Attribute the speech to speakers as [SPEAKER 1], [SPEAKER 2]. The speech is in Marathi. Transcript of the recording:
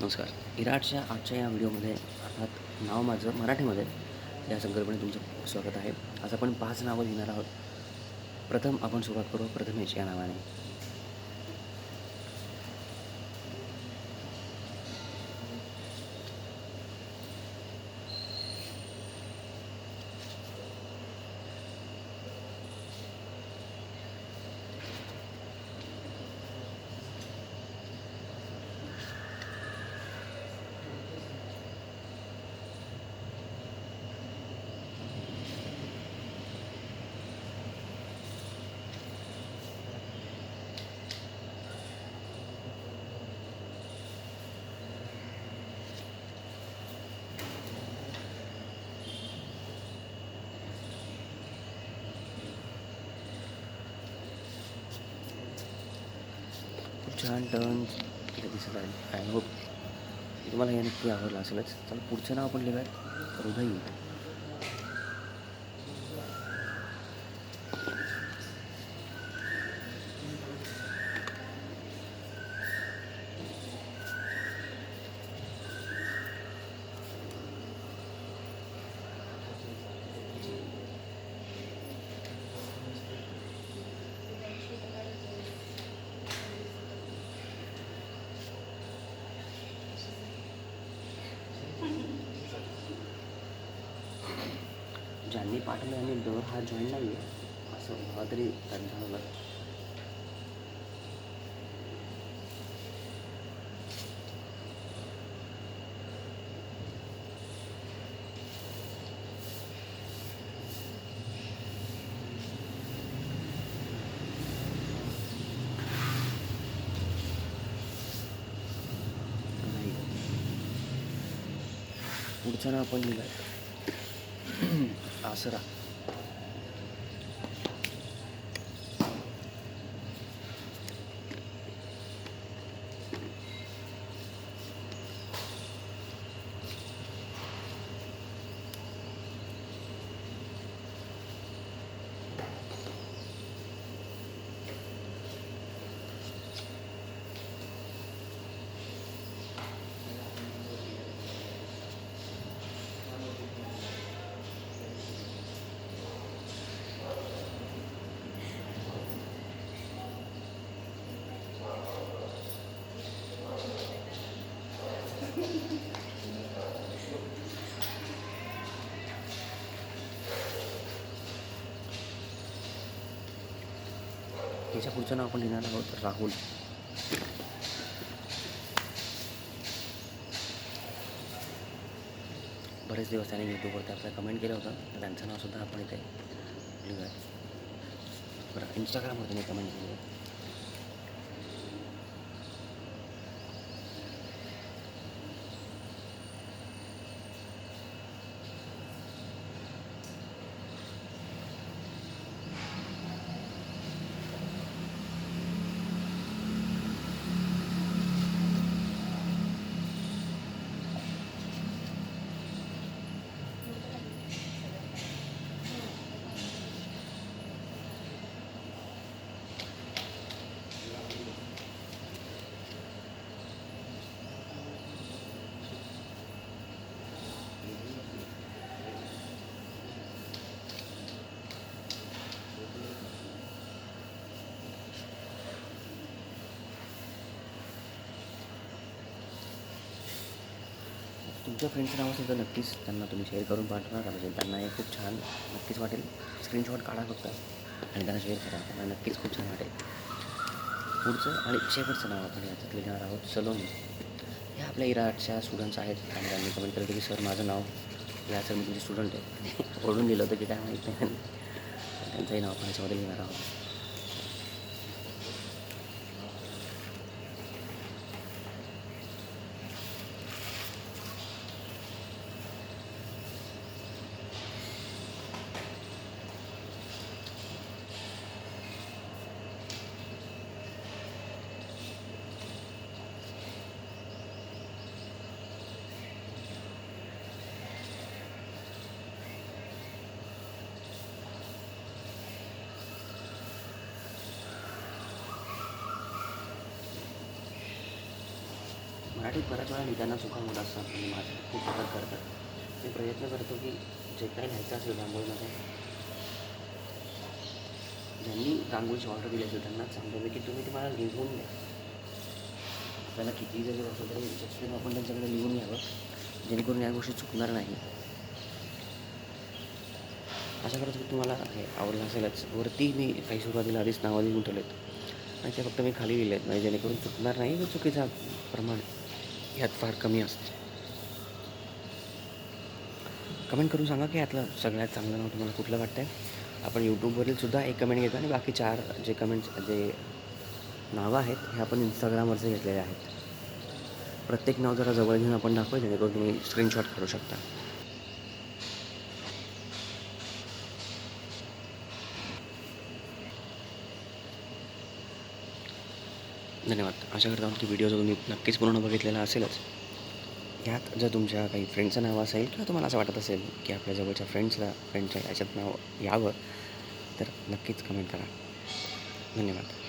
[SPEAKER 1] नमस्कार. विराटच्या आजच्या या व्हिडिओमध्ये अर्थात नाव माझं मराठीमध्ये या संकल्पने तुमचं स्वागत आहे. आज आपण पाच नावं लिहिणार आहोत. प्रथम आपण सुरुवात करू प्रथमेश या नावाने. छान टर्न इथे दिसत आहे. आय होप तुम्हाला हे नक्की आवडलं असेलच. चला पुढचं नाव आपण लिहूयात. हृदय ज्यांनी पाठवलं आणि दर हा जॉईन नाही आहे असं मला तरी त्यांना झालं नाही. नाव आपण लिहिलं asra याच्या पुढचं नाव आपण लिहिणार आहोत राहुल. बरेच दिवस त्याने यूट्यूबवरती आपल्याला कमेंट केलं होतं. त्यांचं नावसुद्धा आपण इथे लिहूया बरं इंस्टाग्रामवर त्यांनी कमेंट केली आहे तुमच्या फ्रेंडचं नाव असेल तर नक्कीच त्यांना तुम्ही शेअर करून पाठवा. कारण त्यांना हे खूप छान नक्कीच वाटेल. स्क्रीनशॉट काढा फक्त आणि त्यांना शेअर करा. त्यांना नक्कीच खूप छान वाटेल. पुढचं आणि शेवटचं नाव आपण याच्यात लिहिणार आहोत सलोनी. ह्या आपल्या इराटच्या स्टुडंट्स आहेत आणि त्यांनी कमेंट केलं की सर माझं नाव या सर मी तुमचे स्टुडंट आहे ओढून दिलं होतं की काय माहीत नाही. त्यांचंही नाव आपण याच्यामध्ये लिहिणार आहोत. मराठीत बऱ्याच वेळा लिहिताना चुका होत असतात म्हणजे माझ्या खूप मदत करतात. मी प्रयत्न करतो की जे काही लिहायचं असेल रांगोळीमध्ये ज्यांनी रांगोळीची ऑर्डर दिली असेल त्यांना सांगतो की तुम्ही ते मला लिहून द्या. आपल्याला किती जरी असेल तरी शक्यतो आपण त्यांच्याकडे लिहून घ्यावं जेणेकरून या गोष्टी चुकणार नाही. अशा करतो की तुम्हाला हे आवडलं असेलच. वरती मी काही सुरुवातीला आधीच नावं लिहून ठेवलेत. आणि ते फक्त मी खाली लिहिले आहेत म्हणजे जेणेकरून चुकणार नाही व चुकीचा प्रमाण. यात फार कमी असते. कमेंट करून सांगा की यातलं सगळ्यात चांगलं नाव तुम्हाला कुठलं वाटतं आहे आपण यूट्यूबवरील सुद्धा एक कमेंट घेतो आणि बाकी चार जे कमेंट्स जे नावं आहेत हे आपण इंस्टाग्रामवरचे घेतलेले आहेत. प्रत्येक नाव जरा जवळ घेऊन आपण दाखवू जेणेकरून तुम्ही स्क्रीनशॉट काढू शकता. धन्यवाद. आशा करता की व्हिडिओ जो तुम्ही नक्कीच पूर्ण बघितलेला असेलच ह्यात जर तुमच्या काही फ्रेंडचं नाव असेल किंवा तुम्हाला असं वाटत असेल की आपल्या जवळच्या फ्रेंड्सला फ्रेंडच्या याच्यात नाव यावं तर नक्कीच कमेंट करा. धन्यवाद.